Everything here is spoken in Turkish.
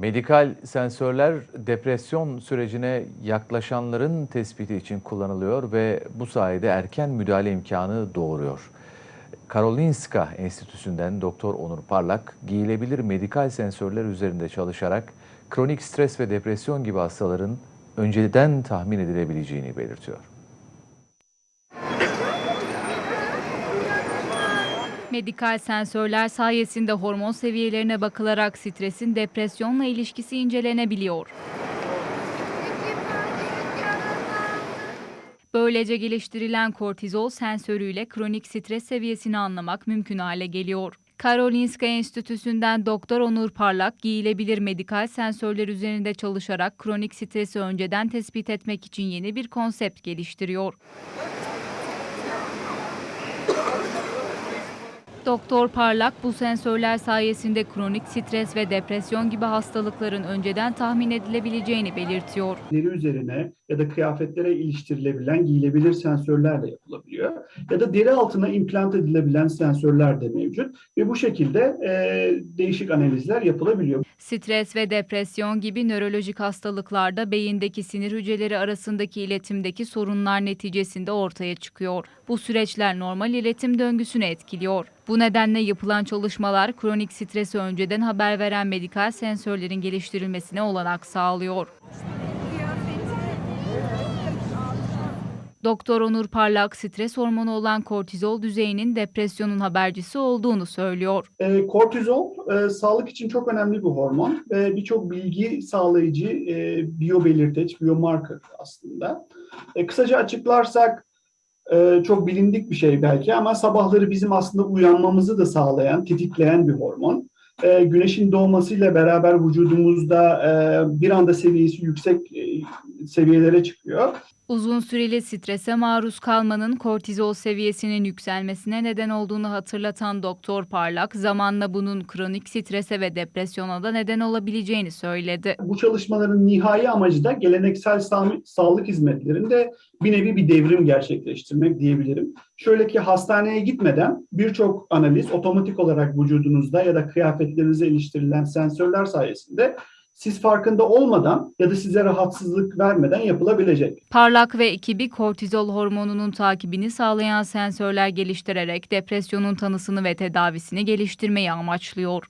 Medikal sensörler depresyon sürecine yaklaşanların tespiti için kullanılıyor ve bu sayede erken müdahale imkanı doğuruyor. Karolinska Enstitüsü'nden Doktor Onur Parlak, giyilebilir medikal sensörler üzerinde çalışarak kronik stres ve depresyon gibi hastaların önceden tahmin edilebileceğini belirtiyor. Medikal sensörler sayesinde hormon seviyelerine bakılarak stresin depresyonla ilişkisi incelenebiliyor. Böylece geliştirilen kortizol sensörüyle kronik stres seviyesini anlamak mümkün hale geliyor. Karolinska Enstitüsü'nden Doktor Onur Parlak, giyilebilir medikal sensörler üzerinde çalışarak kronik stresi önceden tespit etmek için yeni bir konsept geliştiriyor. Doktor Parlak bu sensörler sayesinde kronik stres ve depresyon gibi hastalıkların önceden tahmin edilebileceğini belirtiyor. deri üzerine ya da kıyafetlere iliştirilebilen giyilebilir sensörlerle yapılabiliyor. Ya da deri altına implant edilebilen sensörler de mevcut. Ve bu şekilde e, değişik analizler yapılabiliyor. Stres ve depresyon gibi nörolojik hastalıklarda beyindeki sinir hücreleri arasındaki iletimdeki sorunlar neticesinde ortaya çıkıyor. Bu süreçler normal iletim döngüsünü etkiliyor. Bu nedenle yapılan çalışmalar kronik stresi önceden haber veren medikal sensörlerin geliştirilmesine olanak sağlıyor. Doktor Onur Parlak stres hormonu olan kortizol düzeyinin depresyonun habercisi olduğunu söylüyor. E, kortizol e, sağlık için çok önemli bir hormon ve birçok bilgi sağlayıcı e, biyobelirteç, biomarker aslında. E, kısaca açıklarsak e, çok bilindik bir şey belki ama sabahları bizim aslında uyanmamızı da sağlayan, tetikleyen bir hormon. E, güneşin doğmasıyla beraber vücudumuzda e, bir anda seviyesi yüksek e, seviyelere çıkıyor. Uzun süreli strese maruz kalmanın kortizol seviyesinin yükselmesine neden olduğunu hatırlatan Doktor Parlak, zamanla bunun kronik strese ve depresyona da neden olabileceğini söyledi. Bu çalışmaların nihai amacı da geleneksel sağ- sağlık hizmetlerinde bir nevi bir devrim gerçekleştirmek diyebilirim. Şöyle ki hastaneye gitmeden birçok analiz otomatik olarak vücudunuzda ya da kıyafetlerinize iliştirilen sensörler sayesinde siz farkında olmadan ya da size rahatsızlık vermeden yapılabilecek. Parlak ve ekibi kortizol hormonunun takibini sağlayan sensörler geliştirerek depresyonun tanısını ve tedavisini geliştirmeyi amaçlıyor.